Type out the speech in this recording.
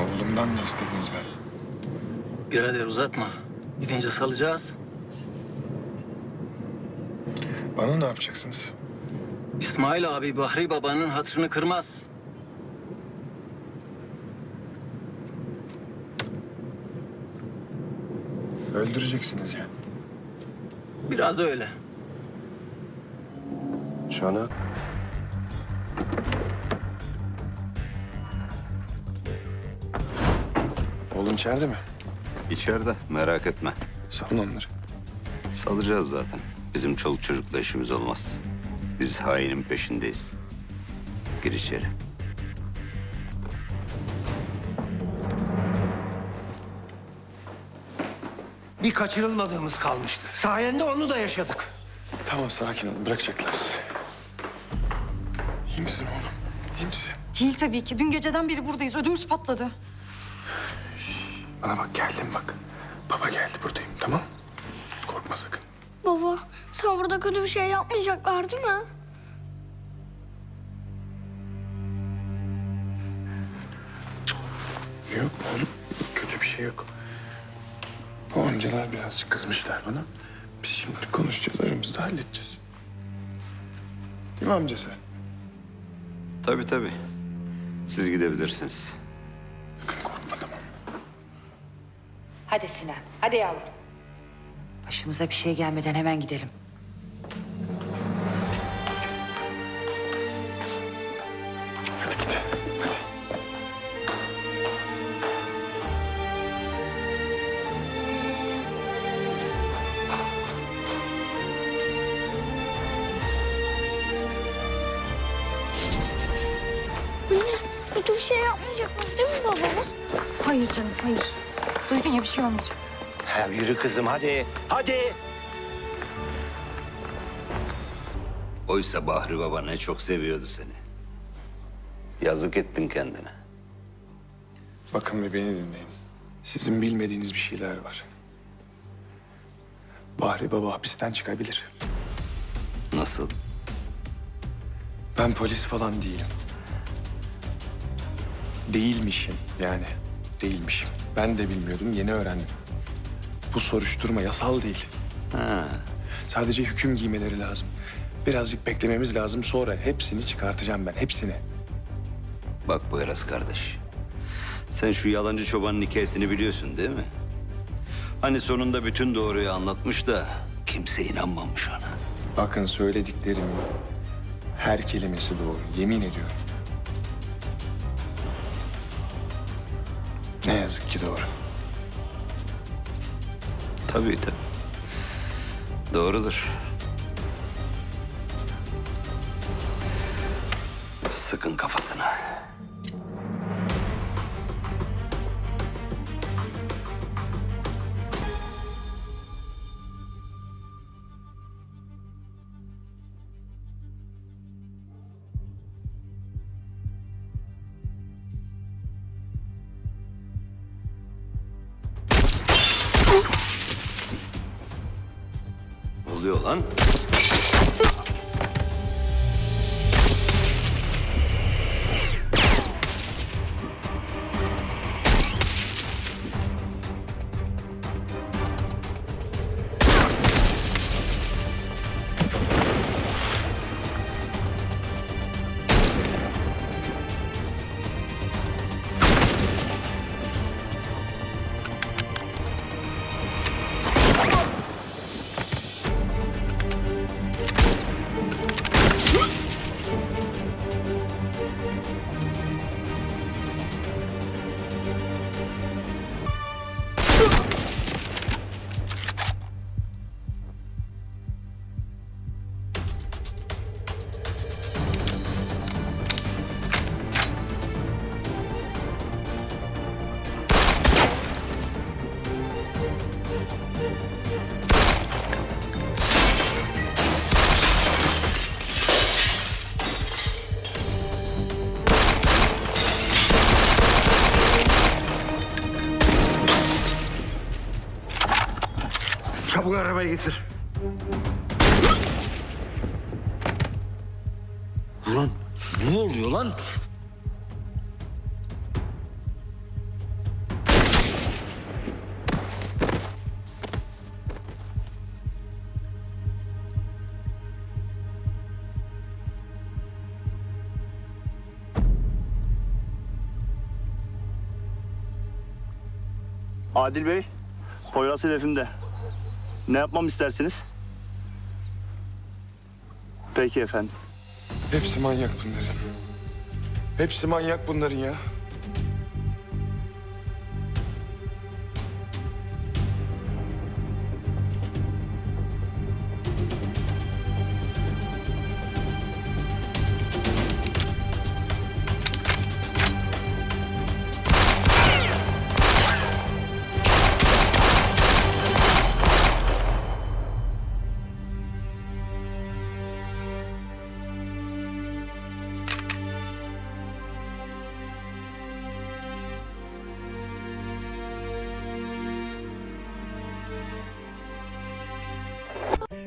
oğlumdan ne istediniz be? Birader uzatma. Gidince salacağız. Bana ne yapacaksınız? İsmail abi Bahri babanın hatırını kırmaz. Öldüreceksiniz yani. Biraz öyle. Çana. Oğlum içeride mi? İçeride merak etme. Salın onları. Salacağız zaten. Bizim çoluk çocukla işimiz olmaz. Biz hainin peşindeyiz. Gir içeri. Bir kaçırılmadığımız kalmıştı. Sayende onu da yaşadık. Tamam sakin olun. Bırakacaklar. İyi misin oğlum? İyi misin? Değil tabii ki. Dün geceden beri buradayız. Ödümüz patladı. Bana bak geldim bak. Baba geldi buradayım tamam Korkma sakın. Baba, sana burada kötü bir şey yapmayacaklar değil mi? Yok oğlum. Kötü bir şey yok. Bu amcalar birazcık kızmışlar bana. Biz şimdi konuşacağız aramızda halledeceğiz. Değil mi amca sen? Tabii tabii. Siz gidebilirsiniz. Hadi Sinan, hadi yavrum. Başımıza bir şey gelmeden hemen gidelim. Hadi git. Hadi. Anne, kötü bir şey yapmayacaklar değil mi babama? Hayır canım, hayır. Duydun ya bir şey olmayacak. Ha, yürü kızım hadi. Hadi. Oysa Bahri Baba ne çok seviyordu seni. Yazık ettin kendine. Bakın ve beni dinleyin. Sizin bilmediğiniz bir şeyler var. Bahri Baba hapisten çıkabilir. Nasıl? Ben polis falan değilim. Değilmişim yani. Değilmişim. Ben de bilmiyordum, yeni öğrendim. Bu soruşturma yasal değil. Ha, Sadece hüküm giymeleri lazım. Birazcık beklememiz lazım. Sonra hepsini çıkartacağım ben, hepsini. bak bu Eras kardeş. Sen şu yalancı çobanın hikayesini biliyorsun değil mi? Hani sonunda bütün doğruyu anlatmış da kimse inanmamış ona. Bakın söylediklerimin her kelimesi doğru. Yemin ediyorum. Ne yazık ki doğru. Tabii tabii. Doğrudur. Sıkın kafasına. Oluyor lan? Çabuk arabayı getir. Ulan ne oluyor lan? Adil Bey, Poyraz hedefimde. Ne yapmam istersiniz? Peki efendim. Hepsi manyak bunların. Hepsi manyak bunların ya.